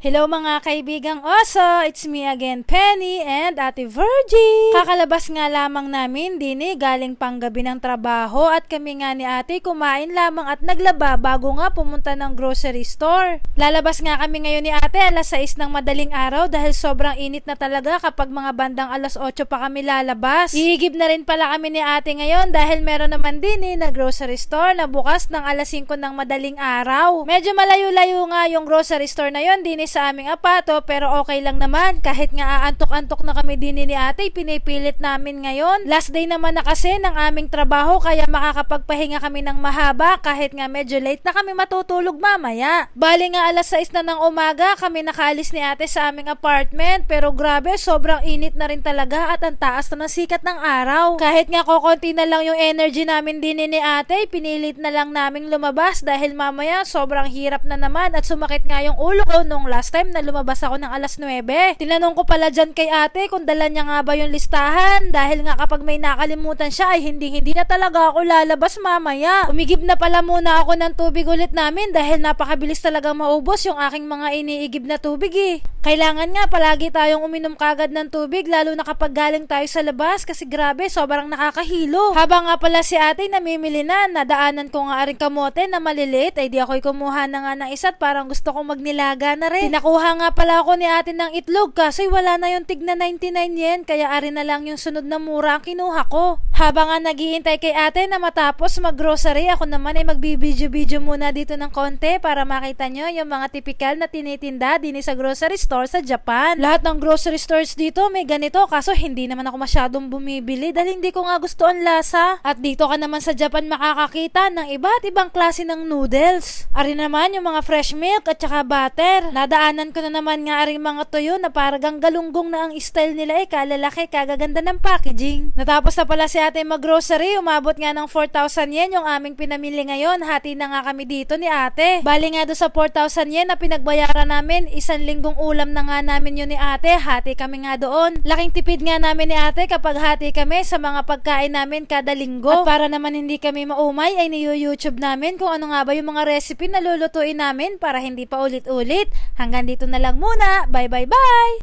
Hello mga kaibigang oso, it's me again Penny and Ate Virgie. Kakalabas nga lamang namin dini galing panggabi ng trabaho at kami nga ni ate kumain lamang at naglaba bago nga pumunta ng grocery store. Lalabas nga kami ngayon ni ate alas 6 ng madaling araw dahil sobrang init na talaga kapag mga bandang alas 8 pa kami lalabas. Ihigib na rin pala kami ni ate ngayon dahil meron naman dini na grocery store na bukas ng alas 5 ng madaling araw. Medyo malayo-layo nga yung grocery store na yon dini sa aming apato pero okay lang naman kahit nga aantok-antok na kami din ni ate pinipilit namin ngayon. Last day naman na kasi ng aming trabaho kaya makakapagpahinga kami ng mahaba kahit nga medyo late na kami matutulog mamaya. Bali nga alas 6 na ng umaga kami nakaalis ni ate sa aming apartment pero grabe sobrang init na rin talaga at ang taas na ng sikat ng araw. Kahit nga kokonti na lang yung energy namin din ni ate pinilit na lang naming lumabas dahil mamaya sobrang hirap na naman at sumakit nga yung ulo ko nung last time na lumabas ako ng alas 9. Tinanong ko pala dyan kay ate kung dala niya nga ba yung listahan dahil nga kapag may nakalimutan siya ay hindi hindi na talaga ako lalabas mamaya. Umigib na pala muna ako ng tubig ulit namin dahil napakabilis talaga maubos yung aking mga iniigib na tubig eh. Kailangan nga palagi tayong uminom kagad ng tubig lalo na kapag galing tayo sa labas kasi grabe sobrang nakakahilo. Habang nga pala si ate namimili na, nadaanan ko nga rin kamote na maliliit ay di ako'y kumuha na nga ng isa't parang gusto kong magnilaga na rin. Pinakuha nga pala ako ni ate ng itlog kasi wala na yung tig na 99 yen kaya ari na lang yung sunod na mura ang kinuha ko. Habang nga naghihintay kay ate na matapos mag-grocery, ako naman ay magbibidyo-video muna dito ng konti para makita nyo yung mga tipikal na tinitinda din sa grocery store sa Japan. Lahat ng grocery stores dito may ganito kaso hindi naman ako masyadong bumibili dahil hindi ko nga gusto ang lasa. At dito ka naman sa Japan makakakita ng iba't ibang klase ng noodles. Ari naman yung mga fresh milk at saka butter. Nadaanan ko na naman nga aring mga tuyo na paragang galunggong na ang style nila eh kalalaki kagaganda ng packaging. Natapos na pala si ate mag-grocery, umabot nga ng 4,000 yen yung aming pinamili ngayon. Hati na nga kami dito ni ate. Bali nga do sa 4,000 yen na pinagbayaran namin, isang linggong ulam na nga namin yun ni ate. Hati kami nga doon. Laking tipid nga namin ni ate kapag hati kami sa mga pagkain namin kada linggo. At para naman hindi kami maumay ay niyo-YouTube namin kung ano nga ba yung mga recipe na lulutuin namin para hindi pa ulit-ulit. Hanggang dito na lang muna. Bye bye bye!